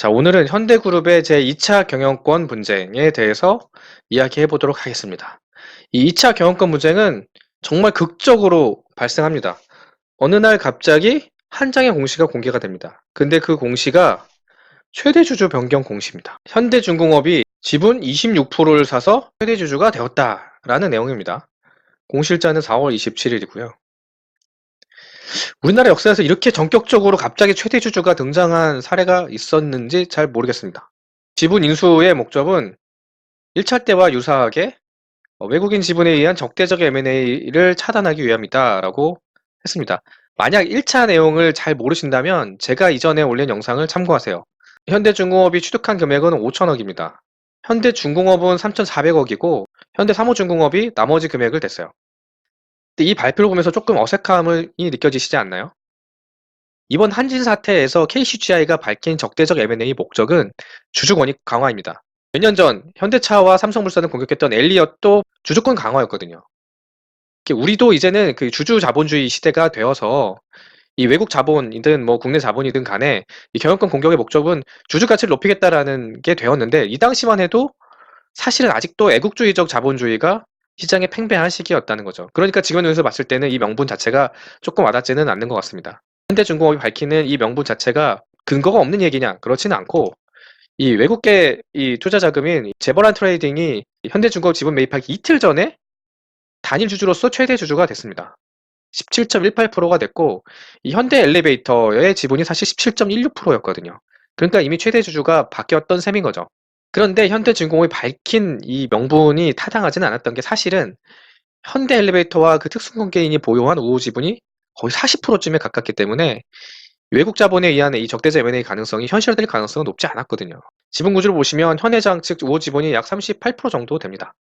자, 오늘은 현대그룹의 제2차 경영권 분쟁에 대해서 이야기해 보도록 하겠습니다. 이 2차 경영권 분쟁은 정말 극적으로 발생합니다. 어느 날 갑자기 한 장의 공시가 공개가 됩니다. 근데 그 공시가 최대 주주 변경 공시입니다. 현대중공업이 지분 26%를 사서 최대 주주가 되었다라는 내용입니다. 공실자는 4월 27일이고요. 우리나라 역사에서 이렇게 전격적으로 갑자기 최대 주주가 등장한 사례가 있었는지 잘 모르겠습니다. 지분 인수의 목적은 1차 때와 유사하게 어, 외국인 지분에 의한 적대적 M&A를 차단하기 위함이다라고 했습니다. 만약 1차 내용을 잘 모르신다면 제가 이전에 올린 영상을 참고하세요. 현대중공업이 취득한 금액은 5천억입니다. 현대중공업은 3,400억이고 현대사무중공업이 나머지 금액을 냈어요. 근데 이 발표를 보면서 조금 어색함이 느껴지시지 않나요? 이번 한진 사태에서 KCGI가 밝힌 적대적 M&A 목적은 주주 권익 강화입니다. 몇 년 전 현대차와 삼성물산을 공격했던 엘리엇도 주주권 강화였거든요. 우리도 이제는 그 주주 자본주의 시대가 되어서 이 외국 자본이든 뭐 국내 자본이든 간에 이 경영권 공격의 목적은 주주 가치를 높이겠다라는 게 되었는데 이 당시만 해도 사실은 아직도 애국주의적 자본주의가 시장에 팽배한 시기였다는 거죠. 그러니까 지금 눈에서 봤을 때는 이 명분 자체가 조금 와닿지는 않는 것 같습니다. 현대중공업이 밝히는 이 명분 자체가 근거가 없는 얘기냐? 그렇지는 않고 이 외국계 이 투자 자금인 재벌한 트레이딩이 현대중공업 지분 매입하기 이틀 전에 단일 주주로서 최대 주주가 됐습니다. 17.18%가 됐고 이 현대 엘리베이터의 지분이 사실 17.16%였거든요. 그러니까 이미 최대 주주가 바뀌었던 셈인 거죠. 그런데 현대중공업이 밝힌 이 명분이 타당하지는 않았던 게 사실은 현대 엘리베이터와 그 특수공개인이 보유한 우호 지분이 거의 40%쯤에 가깝기 때문에 외국 자본에 의한 이 적대적 M&A 가능성이 현실화될 가능성은 높지 않았거든요. 지분 구조를 보시면 현 회장 측 우호 지분이 약 38% 정도 됩니다.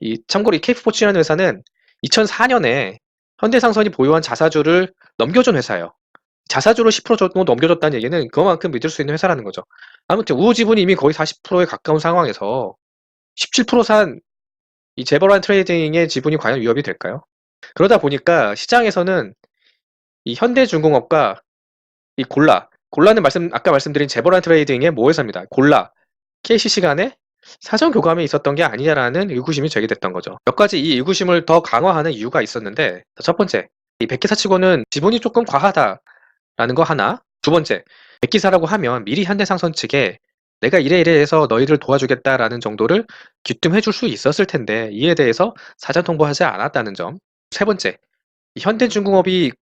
이 참고로 이 케이프포츠라는 회사는 2004년에 현대상선이 보유한 자사주를 넘겨준 회사예요. 자사주로 10% 정도 넘겨줬다는 얘기는 그만큼 믿을 수 있는 회사라는 거죠. 아무튼 우호 지분이 이미 거의 40%에 가까운 상황에서 17%산 이 재벌한 트레이딩의 지분이 과연 위협이 될까요? 그러다 보니까 시장에서는 이 현대중공업과 이 골라, 골라는 말씀 아까 말씀드린 재벌한 트레이딩의 모회사입니다. 골라, KCC 간에 사전 교감이 있었던 게 아니냐라는 의구심이 제기됐던 거죠. 몇 가지 이 의구심을 더 강화하는 이유가 있었는데 첫 번째, 이 백기사 치고는 지분이 조금 과하다라는 거 하나 두 번째, 백기사라고 하면 미리 현대상선 측에 내가 이래 이래 해서 너희를 도와주겠다라는 정도를 귀뜸해 줄 수 있었을 텐데 이에 대해서 사전 통보하지 않았다는 점. 세 번째, 현대중공업이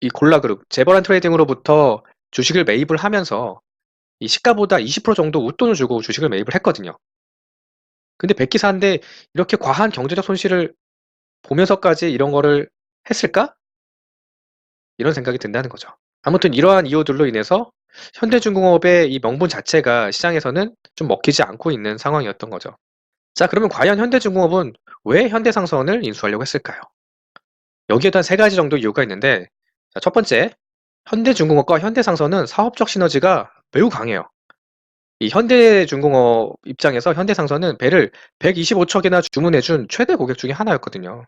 이 골라그룹 재벌한 트레이딩으로부터 주식을 매입을 하면서 이 시가보다 20% 정도 웃돈을 주고 주식을 매입을 했거든요. 근데 백기사인데 이렇게 과한 경제적 손실을 보면서까지 이런 거를 했을까? 이런 생각이 든다는 거죠. 아무튼 이러한 이유들로 인해서 현대중공업의 이 명분 자체가 시장에서는 좀 먹히지 않고 있는 상황이었던 거죠. 자, 그러면 과연 현대중공업은 왜 현대상선을 인수하려고 했을까요? 여기에 대한 세 가지 정도 이유가 있는데, 자, 첫 번째, 현대중공업과 현대상선은 사업적 시너지가 매우 강해요. 이 현대중공업 입장에서 현대상선은 배를 125척이나 주문해준 최대 고객 중에 하나였거든요.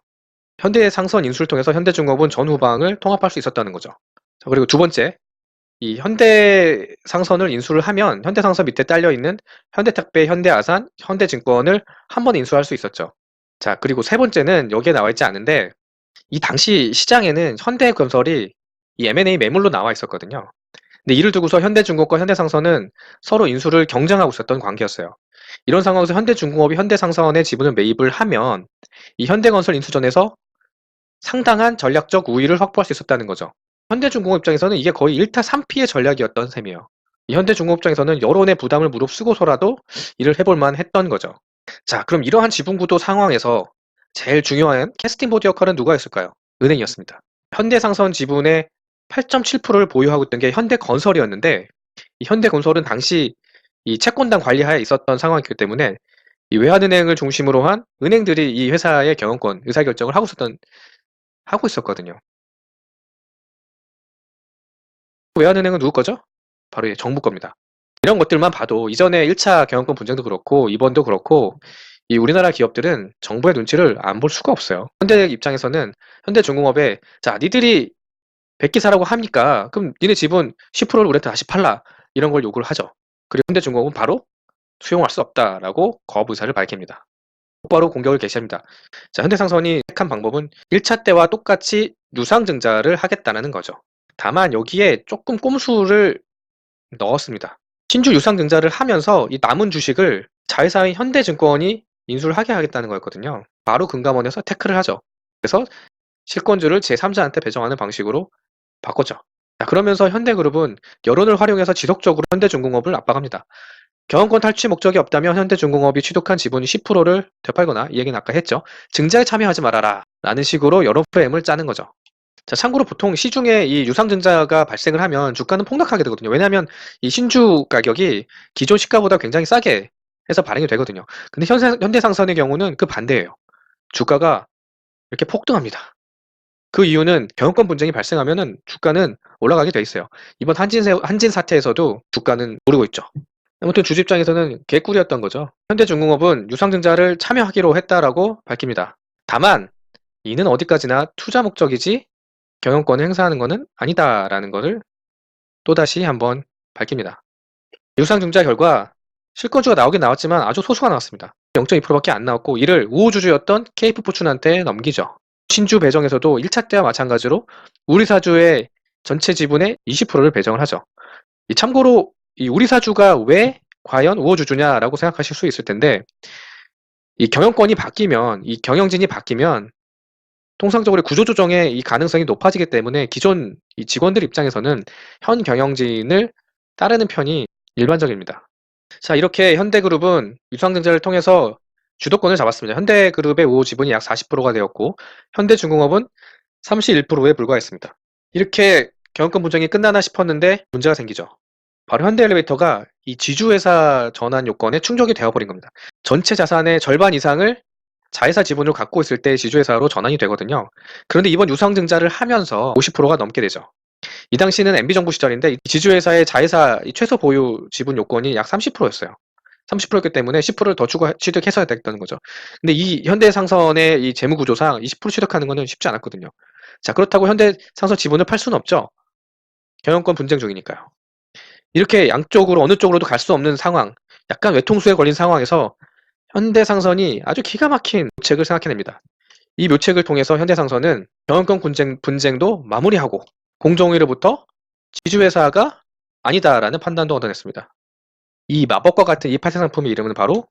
현대상선 인수를 통해서 현대중공업은 전 후방을 통합할 수 있었다는 거죠. 자, 그리고 두 번째, 이 현대 상선을 인수를 하면 현대 상선 밑에 딸려 있는 현대택배, 현대아산, 현대증권을 한 번에 인수할 수 있었죠. 자, 그리고 세 번째는 여기에 나와 있지 않은데 이 당시 시장에는 현대건설이 이 M&A 매물로 나와 있었거든요. 근데 이를 두고서 현대중공업과 현대상선은 서로 인수를 경쟁하고 있었던 관계였어요. 이런 상황에서 현대중공업이 현대상선의 지분을 매입을 하면 이 현대건설 인수전에서 상당한 전략적 우위를 확보할 수 있었다는 거죠. 현대중공업 입장에서는 이게 거의 1타 3피의 전략이었던 셈이에요. 현대중공업 입장에서는 여론의 부담을 무릅쓰고서라도 일을 해볼 만 했던 거죠. 자, 그럼 이러한 지분구도 상황에서 제일 중요한 캐스팅 보드 역할은 누가 했을까요? 은행이었습니다. 현대상선 지분의 8.7%를 보유하고 있던 게 현대건설이었는데 이 현대건설은 당시 이 채권단 관리하에 있었던 상황이기 때문에 이 외환은행을 중심으로 한 은행들이 이 회사의 경영권 의사결정을 하고 있었던 하고 있었거든요. 외환은행은 누구 거죠? 바로 정부 겁니다. 이런 것들만 봐도 이전에 1차 경영권 분쟁도 그렇고 이번도 그렇고 이 우리나라 기업들은 정부의 눈치를 안 볼 수가 없어요. 현대 입장에서는 현대중공업에 자 니들이 백기 사라고 합니까? 그럼 니네 지분 10%를 우리한테 다시 팔라 이런 걸 요구를 하죠. 그리고 현대중공업은 바로 수용할 수 없다라고 거부 의사를 밝힙니다. 곧바로 공격을 개시합니다. 자, 현대상선이 택한 방법은 1차 때와 똑같이 유상증자를 하겠다는 거죠. 다만 여기에 조금 꼼수를 넣었습니다. 신주 유상 증자를 하면서 이 남은 주식을 자회사인 현대증권이 인수를 하게 하겠다는 거였거든요. 바로 금감원에서 태클을 하죠. 그래서 실권주를 제3자한테 배정하는 방식으로 바꿨죠. 자, 그러면서 현대그룹은 여론을 활용해서 지속적으로 현대중공업을 압박합니다. 경영권 탈취 목적이 없다면 현대중공업이 취득한 지분이 10%를 되팔거나 이 얘기는 아까 했죠. 증자에 참여하지 말아라 라는 식으로 여러 프레임을 짜는 거죠. 자, 참고로 보통 시중에 이 유상증자가 발생을 하면 주가는 폭락하게 되거든요. 왜냐하면 이 신주 가격이 기존 시가보다 굉장히 싸게 해서 발행이 되거든요. 근데 현대, 현대상선의 경우는 그 반대예요. 주가가 이렇게 폭등합니다. 그 이유는 경영권 분쟁이 발생하면은 주가는 올라가게 돼 있어요. 이번 한진, 한진 사태에서도 주가는 오르고 있죠. 아무튼 주주 입장에서는 개꿀이었던 거죠. 현대중공업은 유상증자를 참여하기로 했다라고 밝힙니다. 다만 이는 어디까지나 투자 목적이지 경영권을 행사하는 것은 아니다라는 것을 또다시 한번 밝힙니다. 유상증자 결과 실권주가 나오긴 나왔지만 아주 소수가 나왔습니다. 0.2%밖에 안 나왔고 이를 우호주주였던 케이프포춘한테 넘기죠. 신주 배정에서도 1차 때와 마찬가지로 우리 사주의 전체 지분의 20%를 배정을 하죠. 이 참고로 이 우리 사주가 왜 과연 우호주주냐라고 생각하실 수 있을 텐데 이 경영권이 바뀌면 이 경영진이 바뀌면 통상적으로 구조 조정의 이 가능성이 높아지기 때문에 기존 이 직원들 입장에서는 현 경영진을 따르는 편이 일반적입니다. 자, 이렇게 현대그룹은 유상증자를 통해서 주도권을 잡았습니다. 현대그룹의 우호 지분이 약 40%가 되었고 현대중공업은 31%에 불과했습니다. 이렇게 경영권 분쟁이 끝나나 싶었는데 문제가 생기죠. 바로 현대엘리베이터가 이 지주회사 전환 요건에 충족이 되어버린 겁니다. 전체 자산의 절반 이상을 자회사 지분을 갖고 있을 때 지주회사로 전환이 되거든요. 그런데 이번 유상증자를 하면서 50%가 넘게 되죠. 이 당시는 MB정부 시절인데 지주회사의 자회사 최소 보유 지분 요건이 약 30%였어요. 30%였기 때문에 10%를 더 추가 취득해서야 됐다는 거죠. 근데 이 현대상선의 이 재무 구조상 20% 취득하는 거는 쉽지 않았거든요. 자, 그렇다고 현대상선 지분을 팔 수는 없죠. 경영권 분쟁 중이니까요. 이렇게 양쪽으로 어느 쪽으로도 갈 수 없는 상황, 약간 외통수에 걸린 상황에서 현대상선이 아주 기가 막힌 묘책을 생각해냅니다. 이 묘책을 통해서 현대상선은 경영권 분쟁, 분쟁도 마무리하고 공정위로부터 지주회사가 아니다라는 판단도 얻어냈습니다. 이 마법과 같은 이 파생 상품의 이름은 바로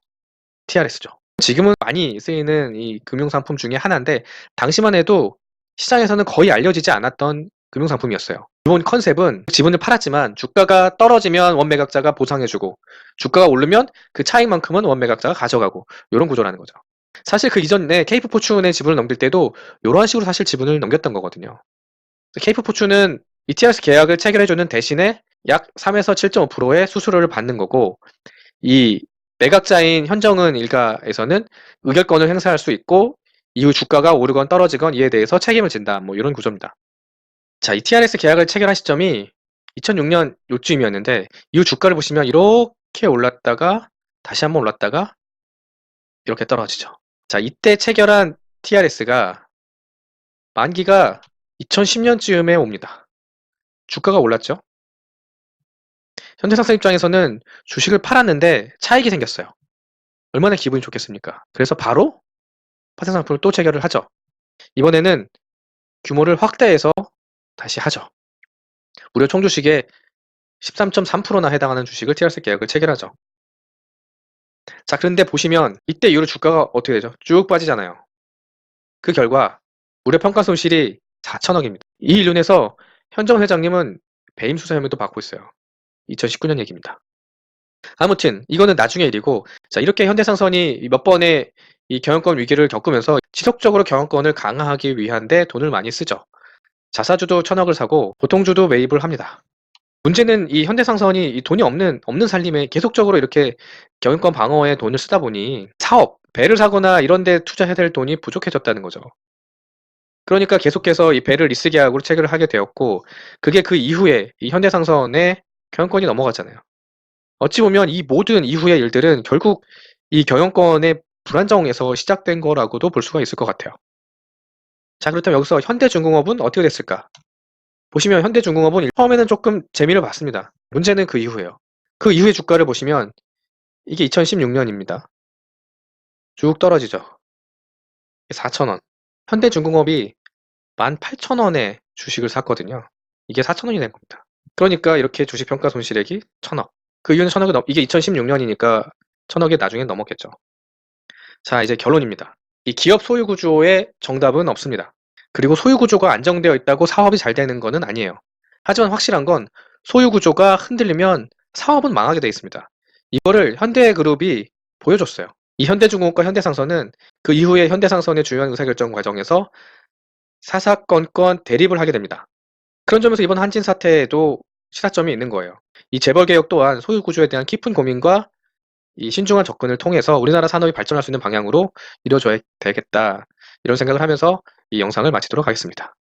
TRS죠. 지금은 많이 쓰이는 이 금융 상품 중에 하나인데 당시만 해도 시장에서는 거의 알려지지 않았던 금융상품이었어요. 기본 컨셉은 지분을 팔았지만 주가가 떨어지면 원매각자가 보상해주고 주가가 오르면 그 차익만큼은 원매각자가 가져가고 이런 구조라는 거죠. 사실 그 이전에 케이프 포춘의 지분을 넘길 때도 이러한 식으로 사실 지분을 넘겼던 거거든요. 케이프 포춘은 ETRS 계약을 체결해주는 대신에 약 3에서 7.5%의 수수료를 받는 거고 이 매각자인 현정은 일가에서는 의결권을 행사할 수 있고 이후 주가가 오르건 떨어지건 이에 대해서 책임을 진다. 뭐 이런 구조입니다. 자, 이 TRS 계약을 체결한 시점이 2006년 요쯤이었는데 이후 주가를 보시면 이렇게 올랐다가 다시 한번 올랐다가 이렇게 떨어지죠. 자, 이때 체결한 TRS가 만기가 2010년쯤에 옵니다. 주가가 올랐죠. 현대상선 입장에서는 주식을 팔았는데 차익이 생겼어요. 얼마나 기분이 좋겠습니까? 그래서 바로 파생상품을 또 체결을 하죠. 이번에는 규모를 확대해서 다시 하죠. 무려 총 주식의 13.3%나 해당하는 주식을 TRS 계약을 체결하죠. 자, 그런데 보시면 이때 이후로 주가가 어떻게 되죠? 쭉 빠지잖아요. 그 결과 무려 평가 손실이 4천억입니다. 이 일륜에서 현정 회장님은 배임 수사 혐의도 받고 있어요. 2019년 얘기입니다. 아무튼 이거는 나중의 일이고 자 이렇게 현대상선이 몇 번의 이 경영권 위기를 겪으면서 지속적으로 경영권을 강화하기 위한데 돈을 많이 쓰죠. 자사주도 천억을 사고 보통주도 매입을 합니다. 문제는 이 현대상선이 이 돈이 없는 없는 살림에 계속적으로 이렇게 경영권 방어에 돈을 쓰다 보니 사업, 배를 사거나 이런 데 투자해야 될 돈이 부족해졌다는 거죠. 그러니까 계속해서 이 배를 리스 계약으로 체결을 하게 되었고 그게 그 이후에 이 현대상선의 경영권이 넘어갔잖아요. 어찌 보면 이 모든 이후의 일들은 결국 이 경영권의 불안정에서 시작된 거라고도 볼 수가 있을 것 같아요. 자 그렇다면 여기서 현대중공업은 어떻게 됐을까? 보시면 현대중공업은 처음에는 조금 재미를 봤습니다. 문제는 그 이후에요. 그 이후의 주가를 보시면 이게 2016년입니다. 쭉 떨어지죠. 4,000원. 현대중공업이 18,000원에 주식을 샀거든요. 이게 4,000원이 된 겁니다. 그러니까 이렇게 주식 평가 손실액이 1,000억. 그 이유는 1,000억이 넘, 이게 2016년이니까 1,000억이 나중에 넘었겠죠. 자, 이제 결론입니다. 이 기업 소유 구조의 정답은 없습니다. 그리고 소유 구조가 안정되어 있다고 사업이 잘 되는 것은 아니에요. 하지만 확실한 건 소유 구조가 흔들리면 사업은 망하게 돼 있습니다. 이거를 현대그룹이 보여줬어요. 이 현대중공업과 현대상선은 그 이후에 현대상선의 중요한 의사결정 과정에서 사사건건 대립을 하게 됩니다. 그런 점에서 이번 한진 사태에도 시사점이 있는 거예요. 이 재벌 개혁 또한 소유 구조에 대한 깊은 고민과 이 신중한 접근을 통해서 우리나라 산업이 발전할 수 있는 방향으로 이루어져야 되겠다. 이런 생각을 하면서 이 영상을 마치도록 하겠습니다.